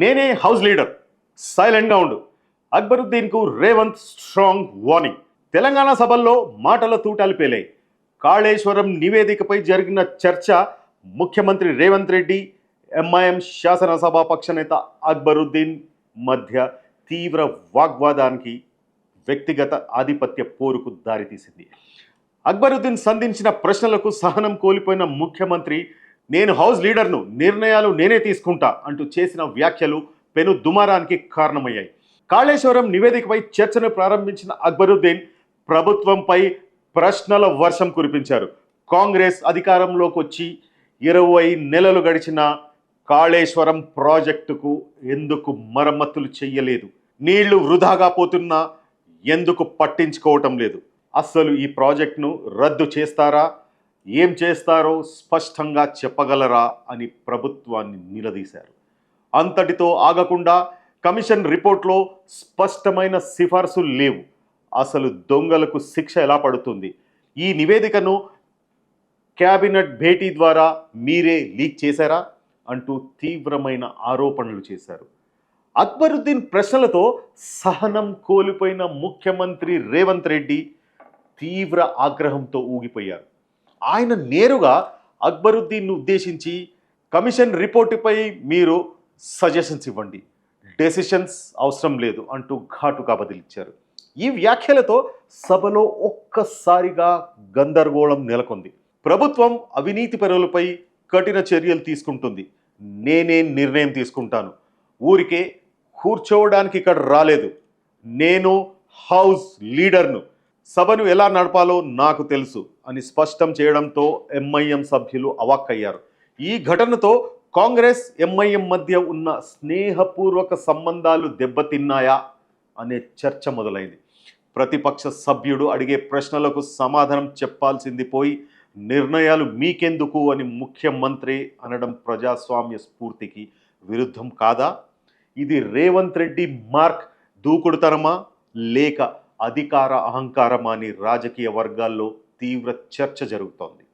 నేనే house leader. సైలెంట్గా ఉండు. అక్బరుద్దీన్కు రేవంత్ స్ట్రాంగ్ వార్నింగ్. తెలంగాణ సభల్లో మాటల తూటాలు పేలాయి. కాళేశ్వరం నివేదికపై జరిగిన చర్చ ముఖ్యమంత్రి రేవంత్ రెడ్డి ఎంఐఎం శాసనసభాపక్ష నేత అక్బరుద్దీన్ మధ్య తీవ్ర వాగ్వాదానికి వ్యక్తిగత ఆధిపత్య పోరుకు దారితీసింది. అక్బరుద్దీన్ సంధించిన ప్రశ్నలకు సహనం కోల్పోయిన ముఖ్యమంత్రి నేను హౌస్ లీడర్ను నిర్ణయాలు నేనే తీసుకుంటా అంటూ చేసిన వ్యాఖ్యలు పెను దుమారానికి కారణమయ్యాయి. కాళేశ్వరం నివేదికపై చర్చను ప్రారంభించిన అక్బరుద్దీన్ ప్రభుత్వంపై ప్రశ్నల వర్షం కురిపించారు. కాంగ్రెస్ అధికారంలోకి వచ్చి ఇరవై నెలలు గడిచిన కాళేశ్వరం ప్రాజెక్టుకు ఎందుకు మరమ్మతులు చెయ్యలేదు? నీళ్ళు వృధాగా పోతున్నా ఎందుకు పట్టించుకోవటం లేదు? అస్సలు ఈ ప్రాజెక్టును రద్దు చేస్తారా? ఏం చేస్తారో స్పష్టంగా చెప్పగలరా అని ప్రభుత్వాన్ని నిలదీశారు. అంతటితో ఆగకుండా కమిషన్ రిపోర్ట్లో స్పష్టమైన సిఫార్సులు లేవు. అసలు దొంగలకు శిక్ష ఎలా పడుతుంది? ఈ నివేదికను క్యాబినెట్ భేటీ ద్వారా మీరే లీక్ చేశారా? అంటూ తీవ్రమైన ఆరోపణలు చేశారు. అక్బరుద్దీన్ ప్రశ్నలతో సహనం కోల్పోయిన ముఖ్యమంత్రి రేవంత్ రెడ్డి తీవ్ర ఆగ్రహంతో ఊగిపోయారు. ఆయన నేరుగా అక్బరుద్దీన్ను ఉద్దేశించి కమిషన్ రిపోర్టుపై మీరు సజెషన్స్ ఇవ్వండి. డెసిషన్స్ అవసరం లేదు అంటూ ఘాటుగా బదిలిచ్చారు. ఈ వ్యాఖ్యలతో సభలో ఒక్కసారిగా గందరగోళం నెలకొంది. ప్రభుత్వం అవినీతి పరులపై కఠిన చర్యలు తీసుకుంటుంది. నేనే నిర్ణయం తీసుకుంటాను. ఊరికే కూర్చోవడానికి ఇక్కడ రాలేదు. నేను హౌస్ లీడర్ను. సభను ఎలా నడపాలో నాకు తెలుసు అని స్పష్టం చేయడంతో ఎంఐఎం సభ్యులు అవాక్కయ్యారు. ఈ ఘటనతో కాంగ్రెస్ ఎంఐఎం మధ్య ఉన్న స్నేహపూర్వక సంబంధాలు దెబ్బతిన్నాయా అనే చర్చ మొదలైంది. ప్రతిపక్ష సభ్యుడు అడిగే ప్రశ్నలకు సమాధానం చెప్పాల్సింది పోయి నిర్ణయాలు మీకెందుకు అని ముఖ్యమంత్రి అనడం ప్రజాస్వామ్య స్ఫూర్తికి విరుద్ధం కాదా? ఇది రేవంత్ రెడ్డి మార్క్ దూకుడుతనమా? లేక అధికార అహంకారం అని రాజకీయ వర్గాల్లో తీవ్ర చర్చ జరుగుతోంది.